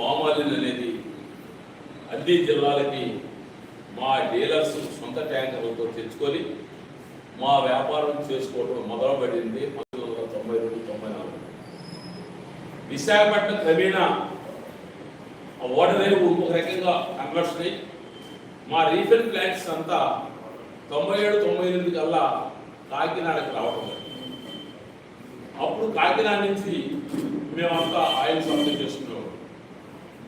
పామాలిన్ అనేది అన్ని జిల్లాలకి మా డీలర్స్ సొంత ట్యాంకర్లతో తెచ్చుకొని మా వ్యాపారం చేసుకోవడం మొదలుపడింది పంతొమ్మిది వందల తొంభై రెండు తొంభై నాలుగు. విశాఖపట్నం క్రమేణా ఓడరేవు ఒక రకంగా కన్వర్షన్ అయ్యి మా రీఫిల్ ప్లాంట్స్ అంతా తొంభై ఏడు తొంభై ఎనిమిది కల్లా కాకినాడకు రావడం అప్పుడు కాకినాడ నుంచి మేమంతా ఆయిల్ సప్లై చేసుకున్నాం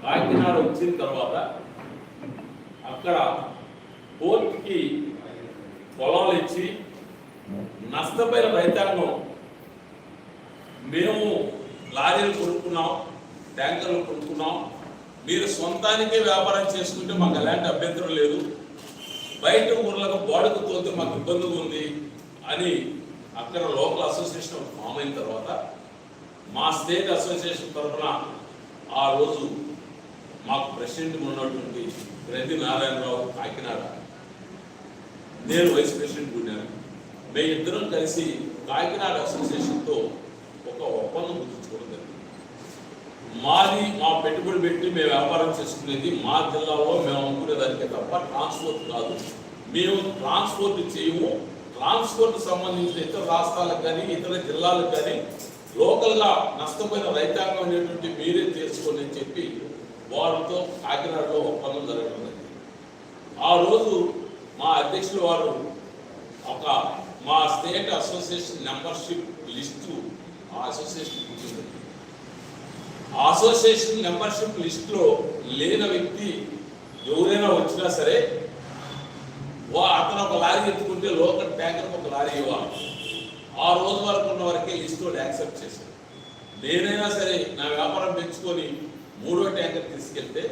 కాకినాడ వచ్చిన తర్వాత అక్కడ కోర్టుకి పొలాలు ఇచ్చి నష్టపోయిన రైతాంగం మేము లారీలు కొనుక్కున్నాం ట్యాంకర్లు కొనుక్కున్నాం మీరు సొంతానికే వ్యాపారం చేసుకుంటే మాకు ఎలాంటి అభ్యంతరం లేదు బయట ఊర్లకు బాడుకు పోతే మాకు ఇబ్బందిగా ఉంది అని అక్కడ లోకల్ అసోసియేషన్ ఫామ్ అయిన తర్వాత మా స్టేట్ అసోసియేషన్ తరఫున ఆ రోజు మాకు ప్రెసిడెంట్ ఉన్నటువంటి రెడ్డి నారాయణరావు కాకినాడ. నేను వైస్ ప్రెసిడెంట్ ఉన్నాను. మేము ఇద్దరం కలిసి కాకినాడ అసోసియేషన్తో ఒక ఒప్పందం కుదుర్చుకోవడం జరిగింది. మాది మా పెట్టుబడి పెట్టి మేము వ్యాపారం చేసుకునేది మా జిల్లాలో మేము అమ్ముకునేదానికే తప్ప ట్రాన్స్పోర్ట్ కాదు. మేము ట్రాన్స్పోర్ట్ చేయము. ట్రాన్స్పోర్ట్ సంబంధించిన ఇతర రాష్ట్రాలకు కానీ ఇతర జిల్లాలకు కానీ లోకల్గా నష్టపోయిన రైతాంగం అనేటువంటి మీరే తీర్చుకోండి అని చెప్పి వారితో కాకినాడలో ఒప్పందం జరగడం ఆ రోజు మా అధ్యక్షులు వారు ఒక మా స్టేట్ అసోసియేషన్ మెంబర్షిప్ లిస్టు ఆ అసోసియేషన్ కూర్చుంది ఆ అసోసియేషన్ మెంబర్షిప్ లిస్టులో లేని వ్యక్తి ఎవరైనా వచ్చినా సరే వా అతను ఒక లారీ ఎత్తుకుంటే లోకల్ ట్యాంకర్ ఒక లారీ ఇవ్వాలి. ఆ రోజు వరకు ఉన్న వరకే లిస్ట్ యాక్సెప్ట్ చేశారు. నేనైనా సరే నా వ్యాపారం పెంచుకొని మూడో ట్యాంకర్ తీసుకెళ్తే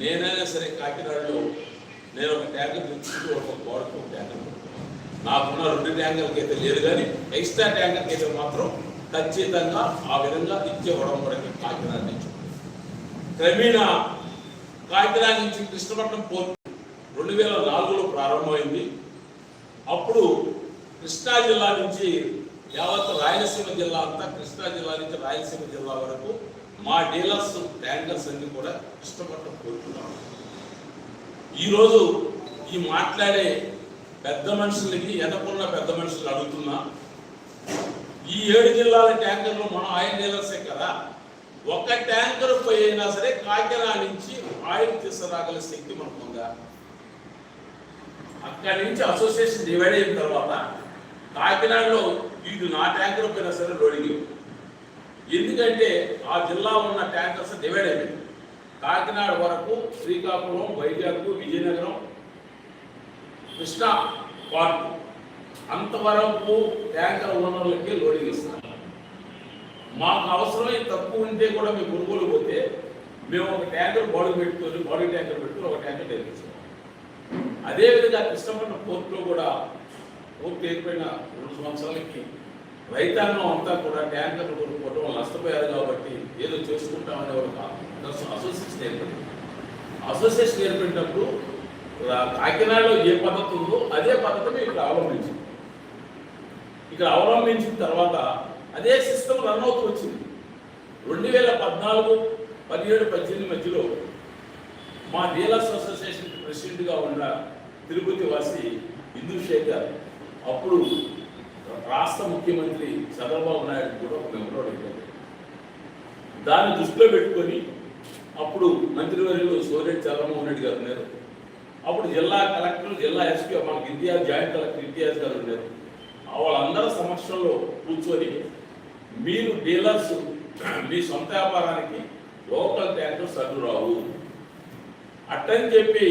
నేనైనా సరే కాకినాడలో నేను ఒక ట్యాంకర్ తీసుకుంటూ ఒక గోడకు ఒక ట్యాంకర్ నాకున్న రెండు ట్యాంకర్కి అయితే లేదు కానీ ఎక్స్ట్రా ట్యాంకర్కి అయితే మాత్రం ఖచ్చితంగా ఆ విధంగా ఇచ్చే ఉడంబడికి కాకినాడ నుంచి. క్రమేణా కాకినాడ నుంచి కృష్ణపట్నం పోర్టు రెండు వేల నాలుగులో ప్రారంభమైంది. అప్పుడు కృష్ణా జిల్లా నుంచి యావత్ రాయలసీమ జిల్లా అంతా కృష్ణా జిల్లా నుంచి రాయలసీమ జిల్లా వరకు మా డీలర్స్ ట్యాంకర్స్ అన్ని కూడా ఇష్టపడటం కోరుతున్నాం. ఈరోజు ఈ మాట్లాడే పెద్ద మనుషులకి ఎదకున్న పెద్ద మనుషులు అడుగుతున్నా ఈ ఏడు జిల్లాల ట్యాంకర్లు మనం ఆయిల్ డీలర్సే కదా. ఒక ట్యాంకర్ పోయి అయినా సరే కాకినాడ నుంచి ఆయిల్ తీసుకురాగల శక్తి మనకు ఉందా అక్కడి నుంచి అసోసియేషన్ డివైడ్ అయిన తర్వాత కాకినాడలో ఇది నా ట్యాంకర్ పోయినా సరే లోడింగ్ ఎందుకంటే ఆ జిల్లా ఉన్న ట్యాంకర్స్ డివైడ్ అయిపోయింది కాకినాడ వరకు శ్రీకాకుళం వైజాగ్ విజయనగరం కృష్ణా పార్క్ అంతవరకు ట్యాంకర్ ఓనర్లకి లోడింగ్ ఇస్తారు. మాకు అవసరమై తక్కువ ఉంటే కూడా మేము కొనుగోలు పోతే మేము ఒక ట్యాంకర్ బాడీ పెట్టుకొని బాడీ ట్యాంకర్ పెట్టుకొని ఒక ట్యాంకర్ డెలివరీ అదేవిధంగా కృష్ణపట్నం పోర్ట్లో కూడా పోర్ట్ అయిపోయిన రెండు సంవత్సరాలకి రైతాంగం అంతా కూడా ట్యాంకర్లు కొనుక్కోవడం వాళ్ళు నష్టపోయారు కాబట్టి ఏదో చేసుకుంటామనే ఒక అసోసియేషన్ ఏర్పడింది. అసోసియేషన్ ఏర్పడినప్పుడు కాకినాడలో ఏ పద్ధతి ఉందో అదే పద్ధతి ఇక్కడ అవలంబించింది. ఇక్కడ అవలంబించిన తర్వాత అదే సిస్టమ్ రన్ అవుతూ వచ్చింది. రెండు వేల పద్నాలుగు పదిహేడు పద్దెనిమిది మధ్యలో మా డీలర్స్ అసోసియేషన్ ప్రెసిడెంట్గా ఉన్న తిరుపతి వాసి ఇందుశేఖర్ అప్పుడు రాష్ట్ర ముఖ్యమంత్రి చంద్రబాబు నాయుడు కూడా ఒక మెంబర్ అడిగారు. దాన్ని దృష్టిలో పెట్టుకొని అప్పుడు మంత్రివర్యులు సోరెడ్డి చంద్రమోహన్ రెడ్డి గారు ఉన్నారు. అప్పుడు జిల్లా కలెక్టర్ జిల్లా ఎస్పీ మనకి ఇంతియాజ్ జాయింట్ కలెక్టర్ ఇంతియాజ్ గారు ఉన్నారు. వాళ్ళందరి సమక్షంలో కూర్చొని మీరు డీలర్స్ మీ సొంత వ్యాపారానికి లోకల్ ట్యాంక్ అడ్డు రావు అట్టని చెప్పి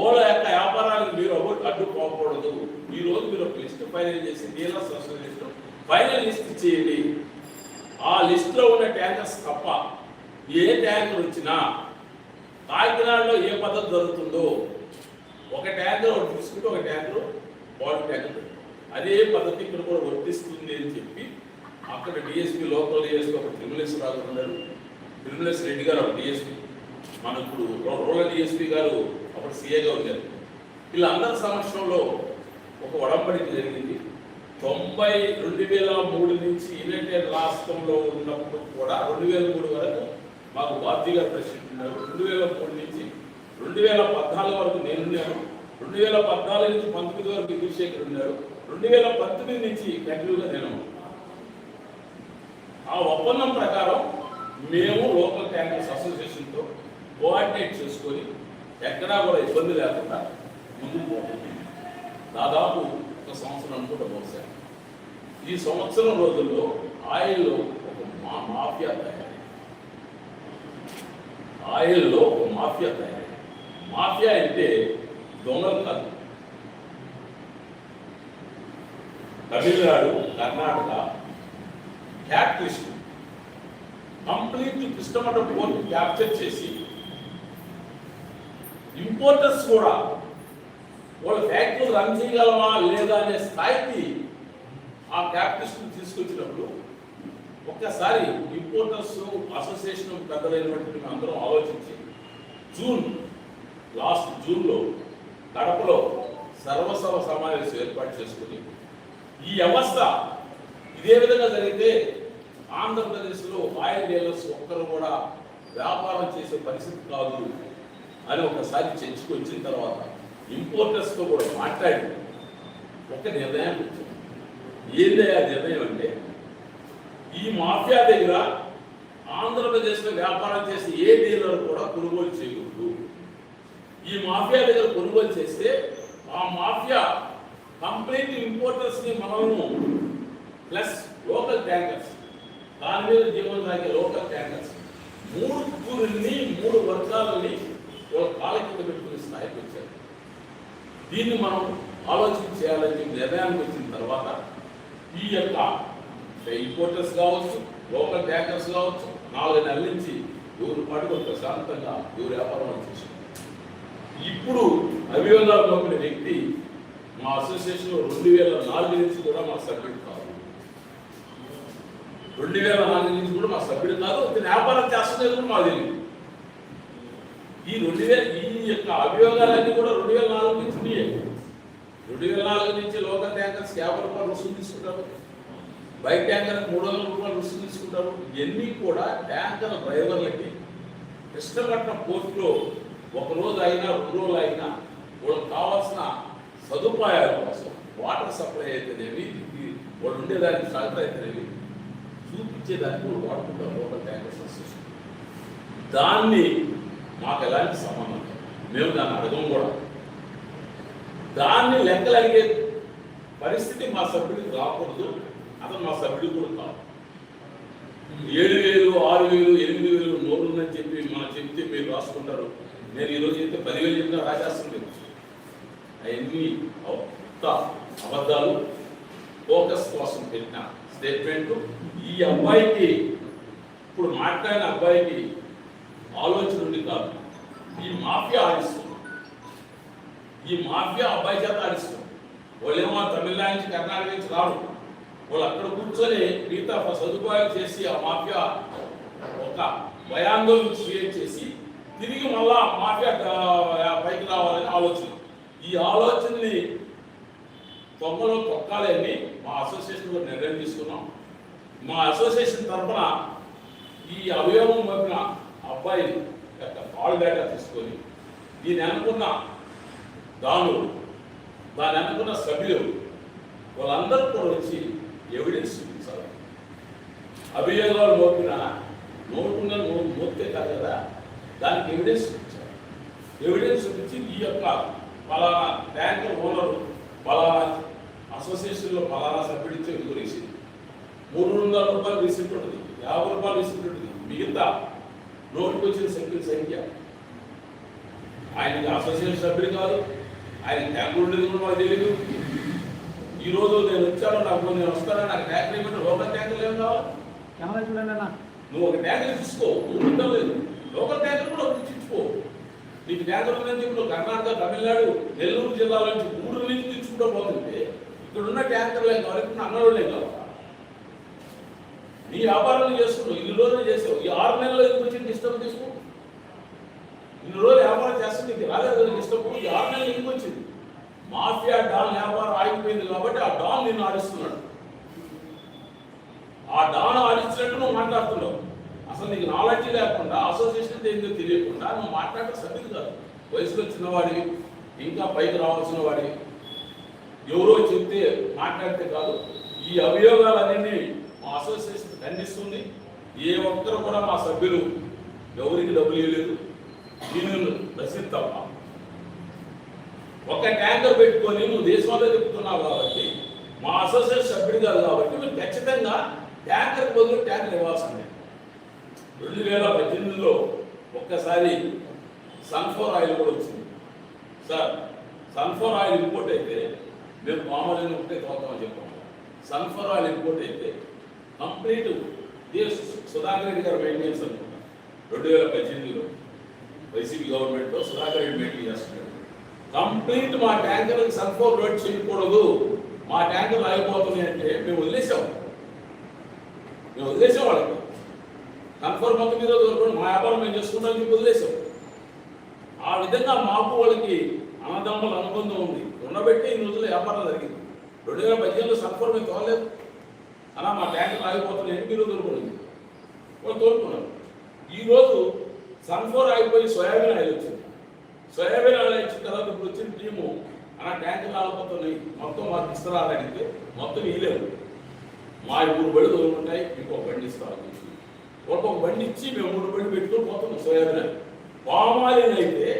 ఓల యొక్క వ్యాపారానికి మీరు అడ్డు అడ్డుకోకూడదు ఈ రోజు మీరు ఒక లిస్ట్ ఫైనల్ చేసి డీలర్స్ అసోసియేషన్ ఫైనల్ లిస్ట్ చేయండి. ఆ లిస్ట్లో ఉన్న ట్యాంకర్స్ తప్ప ఏ ట్యాంకర్ వచ్చినా కాకినాడలో ఏ పద్ధతి జరుగుతుందో ఒక ట్యాంకర్ ఒకటి తీసుకుంటే ఒక ట్యాంకర్ బాడీ ట్యాంకర్. అదే పద్ధతి ఇక్కడ కూడా వర్తిస్తుంది అని చెప్పి అక్కడ డిఎస్పీ లోకల్ డిఎస్పీ ఒక తిరుమలేశ్వరరావు గారు ఉన్నారు. తిరుమలేశ్వర రెడ్డి గారు ఒక డిఎస్పీ మన ఇప్పుడు రూరల్ డిఎస్పీ గారు అప్పుడు సీఏగా ఉన్నారు వీళ్ళందరి సమక్షంలో ఒక ఒడంబడిక జరిగింది. తొంభై రెండు వేల మూడు నుంచి యునైటెడ్ రాష్ట్రంలో ఉన్నప్పుడు కూడా రెండు వేల మూడు వరకు మాకు భారతీ గారు ప్రెసిడెంట్ ఉన్నారు. రెండు వేల మూడు నుంచి రెండు వేల పద్నాలుగు వరకు నేనున్నాను రెండు వేల పద్నాలుగు నుంచి పంతొమ్మిది వరకు విధుశేఖర్ ఉన్నారు. రెండు వేల పంతొమ్మిది నుంచి కంటిన్యూగా నేను ఆ ఒప్పందం ప్రకారం మేము లోకల్ ట్యాంకర్స్ అసోసియేషన్తో కోఆర్డినేట్ చేసుకొని ఎక్కడా కూడా ఇబ్బంది లేకుండా ముందుకు పోతుంది దాదాపు ఒక సంవత్సరం అనుకుంటా బహుశా ఈ సంవత్సరం రోజుల్లో ఆయిల్లో ఒక మా మాఫియా తయారైంది. ఆయిల్లో ఒక మాఫియా తయారైంది. మాఫియా అంటే దొంగలు కాదు. తమిళనాడు కర్ణాటక క్యాపిటలిస్ట్ కంప్లీట్ కృష్ణమఠ పోర్ట్ క్యాప్చర్ చేసి ఇంపోర్టర్స్ కూడా వాళ్ళ ఫ్యాక్టరీలు రన్ చేయగలమా లేదా అనే స్థాయికి ఆ క్యాపిటలిస్ట్ తీసుకొచ్చినప్పుడు ఒక్కసారి ఇంపోర్టర్స్ అసోసియేషన్ పెద్దలైనటువంటి మేము అందరం ఆలోచించి జూన్ లాస్ట్ జూన్లో కడపలో సర్వసభ సమావేశం ఏర్పాటు చేసుకుని ఈ వ్యవస్థ ఇదే విధంగా జరిగితే ఆంధ్రప్రదేశ్లో ఆయిల్ డీలర్స్ ఒక్కరు కూడా వ్యాపారం చేసే పరిస్థితి కాదు. అని ఒకసారి చర్చకు వచ్చిన తర్వాత ఇంపోర్టర్స్తో కూడా మాట్లాడి ఒక నిర్ణయం వచ్చింది ఏంది ఆ నిర్ణయం అంటే ఈ మాఫియా దగ్గర ఆంధ్రప్రదేశ్లో వ్యాపారం చేసే ఏ డీలర్ కూడా కొనుగోలు చేయకూడదు. ఈ మాఫియా దగ్గర కొనుగోలు చేస్తే ఆ మాఫియా కంప్లీట్ ఇంపోర్టర్స్ని మనము ప్లస్ లోకల్ ట్యాంకర్స్ దాని మీద జీవనం సాగే లోకల్ ట్యాంకర్స్ మూడు కూరుల్ని మూడు వర్గాలని ఒక కాల కింద పెట్టుకునే స్థాయికి వచ్చారు. దీన్ని మనం ఆలోచన చేయాలని నిర్ణయానికి వచ్చిన తర్వాత ఈ యొక్క ఇంపోర్టర్స్ కావచ్చు లోకల్ ట్యాంకర్స్ కావచ్చు నాలుగు నెలల నుంచి ఎవరు పాటు ప్రశాంతంగా ఎవరు వ్యాపారం చేసి ఇప్పుడు అభియోగాలు పంపిన వ్యక్తి మా అసోసియేషన్ రెండు వేల నాలుగు నుంచి కూడా మా సభ్యుడు కాదు. రెండు వేల నాలుగు నుంచి కూడా మా సభ్యుడు కాదు వ్యాపారం చేస్తుంది కూడా మాకు తెలియదు. ఈ రెండు వేల ఈ యొక్క అభియోగాలన్నీ కూడా రెండు వేల నాలుగు నుంచి ఉన్నాయే. రెండు వేల నాలుగు నుంచి లోకల్ ట్యాంకర్స్ యాభై రూపాయలు రుసుము తీసుకుంటారు. బైక్ ట్యాంకర్ మూడు వందల రూపాయలు రుసుము తీసుకుంటారు. ఇవన్నీ కూడా ట్యాంకర్ డ్రైవర్లకి కృష్ణపట్నం పోర్టులో ఒక రోజు అయినా రెండు రోజులు అయినా వాళ్ళకి కావాల్సిన సదుపాయాల కోసం వాటర్ సప్లై అయితేనేవి వాళ్ళు ఉండేదానికి షెల్టర్ అయితేనేవి చూపించేదానికి వాళ్ళు వాడుకుంటారు లోకల్ ట్యాంకర్స్ దాన్ని మాకు ఎలాంటి సంబంధం మేము దాన్ని అడగం కూడా. దాన్ని లెక్కలు పరిస్థితి మా సభ్యుడికి రాకూడదు. అతను మా సభ్యుడు కూడా కాదు. ఏడు వేలు ఆరు వేలు ఎనిమిది వేలు నోరు ఉందని చెప్పి మనం చెప్తే మీరు రాసుకుంటారు. నేను ఈరోజు చెప్తే పదివేలు చెప్పినా రాసేస్తుంది అవన్నీ కొత్త అబద్ధాలు ఫోకస్ కోసం పెట్టిన స్టేట్మెంట్. ఈ అబ్బాయికి ఇప్పుడు మాట్లాడిన అబ్బాయికి ఆలోచన ఉండి కాదు. ఈ మాఫియా ఆడిస్తుంది. ఈ మాఫియా అబ్బాయి చేత ఆడిస్తుంది. వాళ్ళేమో తమిళనాడు నుంచి కర్ణాటక నుంచి రాడు వాళ్ళు అక్కడ కూర్చొని మిగతా సదుపాయాలు చేసి ఆ మాఫియా ఒక భయాందోళన క్రియేట్ చేసి తిరిగి మళ్ళా మాఫియా పైకి రావాలని ఆలోచన. ఈ ఆలోచనని తొమ్మలో తొక్కాలి అని మా అసోసియేషన్లో నిర్ణయం తీసుకున్నాం. మా అసోసియేషన్ తరఫున ఈ అవయవం వైపున అబ్బాయిని యొక్క బాల్ బ్యాటర్ తీసుకొని దీని అనుకున్న దాను దాని అనుకున్న సభ్యులు వాళ్ళందరూ కూడా వచ్చి ఎవిడెన్స్ చూపించాలి. అభియోగాలు మోపిన నోటున్న మోపితే కాదు కదా దానికి ఎవిడెన్స్ చూపించాలి. ఎవిడెన్స్ చూపించి ఈ యొక్క పలానా ట్యాంకర్ ఓనర్ పలానా అసోసియేషన్లో పలానా సభ్యుడిచ్చే గురించి మూడు వందల రూపాయలు రిసీట్ ఉంటుంది యాభై రూపాయలు రిసీట్ ఉంటుంది మిగతా నోటుకు వచ్చిన సభ్యుల సంఖ్య. ఆయనకి అసోసియేషన్ సభ్యుడు కాదు ఆయన ట్యాంకులు మాకు తెలియదు ఈ రోజు నేను వచ్చాను నాకు నేను వస్తాను నాకు ట్యాంకర్ ఇవ్వండి లోకల్ ట్యాంకర్లు ఏం కావాలి? కెమెరా చూడండి అన్న. నువ్వు ఒక ట్యాంకర్ తీసుకో నువ్వు ఉండలేదు లోకల్ ట్యాంకర్ కూడా ఇచ్చుకో నీకు ట్యాంకర్ ఉందని చెప్పి నువ్వు కర్ణాటక తమిళనాడు నెల్లూరు జిల్లాల నుంచి మూడు నుంచి తెచ్చుకుంటూ పోతుంటే ఇక్కడ ఉన్న ట్యాంకర్లు ఏం కావాలి? ఇక్కడ అన్నోళ్ళు ఏం కావాలి? నీ వ్యాపారాలు చేస్తున్నావు ఇన్ని రోజులు చేసావు ఈ ఆరు నెలల్లో ఎందుకు వచ్చింది ఇష్టం తీసుకో. ఇన్ని రోజులు వ్యాపారం చేస్తుంది నీకు రాలేదు కదా ఇష్టం ఈ ఆరు నెలలు ఎందుకు వచ్చింది? మాఫియా డాన్ వ్యాపారం ఆగిపోయింది కాబట్టి ఆ డాన్ నిన్ను ఆడిస్తున్నాడు. ఆ డాన్ ఆడించినట్టు నువ్వు మాట్లాడుతున్నావు. అసలు నీకు నాలెడ్జ్ లేకుండా అసోసియేషన్ ఏందో తెలియకుండా నువ్వు మాట్లాడటం సభ్యులు కాదు. వయసులో చిన్నవాడివి ఇంకా పైకి రావాల్సిన వాడివి. ఎవరో చెప్తే మాట్లాడితే కాదు. ఈ అభియోగాలన్నీ మా అసోసియేషన్ ఖండిస్తుంది. ఏ ఒక్కరు కూడా మా సభ్యులు ఎవరికి డబ్బులు ఇవ్వలేదు. దీనిని రసీదు తప్ప ఒక ట్యాంకర్ పెట్టుకొని నువ్వు దేశంలో చెప్తున్నావు కాబట్టి మా అసోసియేషన్ సభ్యుడు కాదు కాబట్టి నువ్వు ఖచ్చితంగా ట్యాంకర్ బదులు ట్యాంకర్ ఇవ్వాల్సిందే. రెండు వేల పద్దెనిమిదిలో ఒక్కసారి సన్ఫ్లవర్ ఆయిల్ కూడా వచ్చింది. సార్ సన్ఫోర్ ఆయిల్ ఇంపోర్ట్ అయితే మేము మామూలుగా ఒకటే తోతామని చెప్పాము. సన్ఫ్లవర్ ఆయిల్ ఇంపోర్ట్ అయితే కంప్లీట్ ఇదే సుధాకర్ రెడ్డి గారు మెయింటెనెన్స్ అనుకుంటా రెండు వేల పద్దెనిమిదిలో వైసీపీ గవర్నమెంట్లో సుధాకర్ రెడ్డి మెయింటైన్ చేస్తున్నాడు కంప్లీట్ మా ట్యాంకర్కి సన్ఫ్లవర్ లోడ్ చేయకూడదు. మా ట్యాంకర్లు ఆగిపోతున్నాయి అంటే మేము వదిలేసాం. మేము వదిలేసాం వాళ్ళకి కన్ఫర్మ్ మొత్తం మీద దొరకడం మా వ్యాపారం మేము చేసుకుంటాం చెప్పి వదిలేసాం. ఆ విధంగా మాకు వాళ్ళకి అన్నదమ్ముల అనుబంధం ఉంది. ఉండబెట్టి ఈ రోజుల్లో వ్యాపారం జరిగింది. రెండు వేల పద్దెనిమిదిలో సన్ఫర్ మేము తోలేదు అలా మా ట్యాంకర్ ఆగిపోతున్నాయని మీరు దొరుకుతుంది వాళ్ళు తోలుకున్నారు ఈరోజు సన్ఫ్లవర్ ఆగిపోయి సోయాబీన్ ఆయిల్ వచ్చింది. సోయాబీన్ ఆయిల్ వచ్చిన తర్వాత ఇప్పుడు వచ్చిన టీము అలా ట్యాంకులు ఆగిపోతున్నాయి మొత్తం మాకు ఇస్తారంటే మొత్తం ఇవ్వలేము మా మూడు బళ్ళు దొరుకుతాయి ఇంకొక బండి ఇస్తారు ఒక్కొక్క బండి ఇచ్చి మేము మూడు బండి పెట్టుకొని పోతున్నాం సోయాబీన్ ఆయిల్. పామాయిల్ అయితే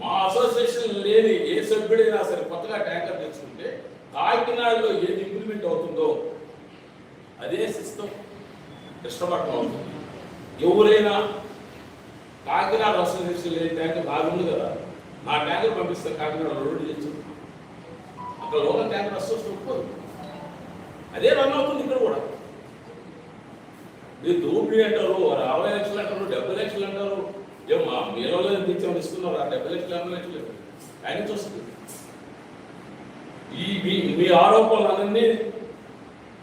మా అసోసియేషన్ లేని ఏ సభ్యుడైనా సరే కొత్తగా ట్యాంకర్ తెచ్చుకుంటే కాకినాడలో ఏది ఇంప్లిమెంట్ అవుతుందో అదే సిస్టమ్ కృష్ణపట్నం. అవుతుంది ఎవరైనా కాకినాడ అసోసియేషన్ లేని ట్యాంక్ బాగుంది కదా నా ట్యాంకర్ పంపిస్తే కాకినాడ రోడ్డు తెచ్చు. అక్కడ లోకల్ ట్యాంకర్ అసోసియేషన్ ఒప్పుకోదు. అదే రన్ అవుతుంది ఇక్కడ కూడా. మీరు దోపిడీ అంటారు అరవై లక్షలు అంటారు డెబ్బై లక్షలు అంటారు. ఏం మా మీలో తెచ్చామని ఇస్తున్నారు? ఆ డెబ్బై లక్షలు అరవై లక్షలు. ఆయన వస్తుంది ఈ మీ మీ ఆరోపణలన్నీ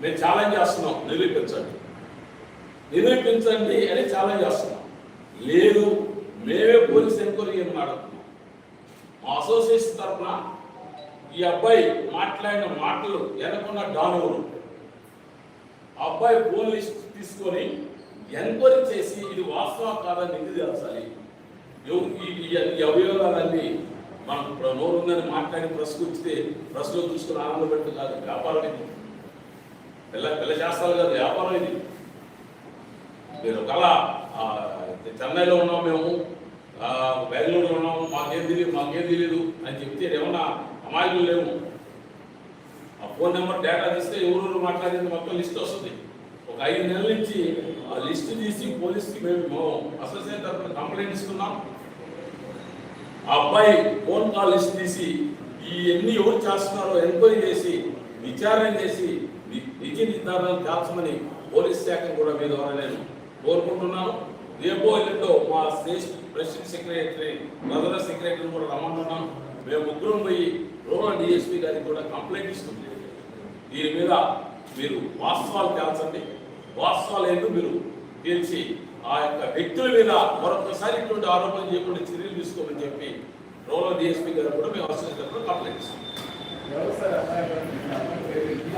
మేము ఛాలెంజ్ చేస్తున్నాం. నిరూపించండి. నిరూపించండి అని ఛాలెంజ్ చేస్తున్నాం. లేదు మేమే పోలీస్ ఎంక్వైరీ ఏం మాట్లాడుతున్నాం. మా అసోసియేషన్ తరఫున ఈ అబ్బాయి మాట్లాడిన మాటలు వెనకున్న డానువులు ఆ అబ్బాయి ఫోన్ లిస్ట్ తీసుకొని ఎంక్వైరీ చేసి ఇది వాస్తవం కాదని నిధించాలి ఈ ఈ అభియోగాలన్నీ మనం నోరుందని మాట్లాడి ప్రెస్కి వచ్చితే ప్రెస్లో చూసుకుని ఆనంద కాదు వ్యాపారం పిల్ల పిల్ల చేస్తారు కాదు వ్యాపారం ఇది. మీరు కల చెన్నైలో ఉన్నాం మేము బెంగళూరులో ఉన్నాము మాకేం తెలియదు మాకేం తెలియదు అని చెప్తే ఏమన్నా అమాయకులు లేవు. ఆ ఫోన్ నెంబర్ డేటా తీస్తే ఎవరు మాట్లాడేది మొత్తం లిస్ట్ వస్తుంది. ఒక ఐదు నెలల నుంచి ఆ లిస్ట్ తీసి పోలీస్కి మేము అసోసియేషన్ తరఫున కంప్లైంట్ ఇస్తున్నాం. ఆ అబ్బాయి ఫోన్ కాల్ లిస్ట్ తీసి ఈ ఎన్ని ఎవరు చేస్తున్నారో ఎంక్వైరీ చేసి విచారణ చేసి ని- నిర్ధారణలు తేల్చమని పోలీస్ శాఖను కూడా మీ ద్వారా నేను కోరుకుంటున్నాను. రేపో ఎల్లుండో మా స్టేట్ ప్రెసిడెంట్ సెక్రటరీ ప్రధాన సెక్రటరీని కూడా రమ్మంటున్నాం మేము ముగ్గురం పోయి రూరల్ డిఎస్పీ గారికి కూడా కంప్లైంట్ ఇస్తుంది దీని మీద మీరు వాస్తవాలు తేల్చండి వాస్తవాలు ఏంటో మీరు తేల్చి ఆ యొక్క వ్యక్తుల మీద మరొకసారి ఇటువంటి ఆరోపణలు చేయకుండా చర్యలు తీసుకోమని చెప్పి రూరల్ డిఎస్పీ గారు కూడా మేము అవసరం కంప్లైంట్ ఇస్తాం అబ్బాయి?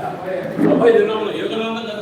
అబ్బాయి అబ్బాయి దినంలో కదా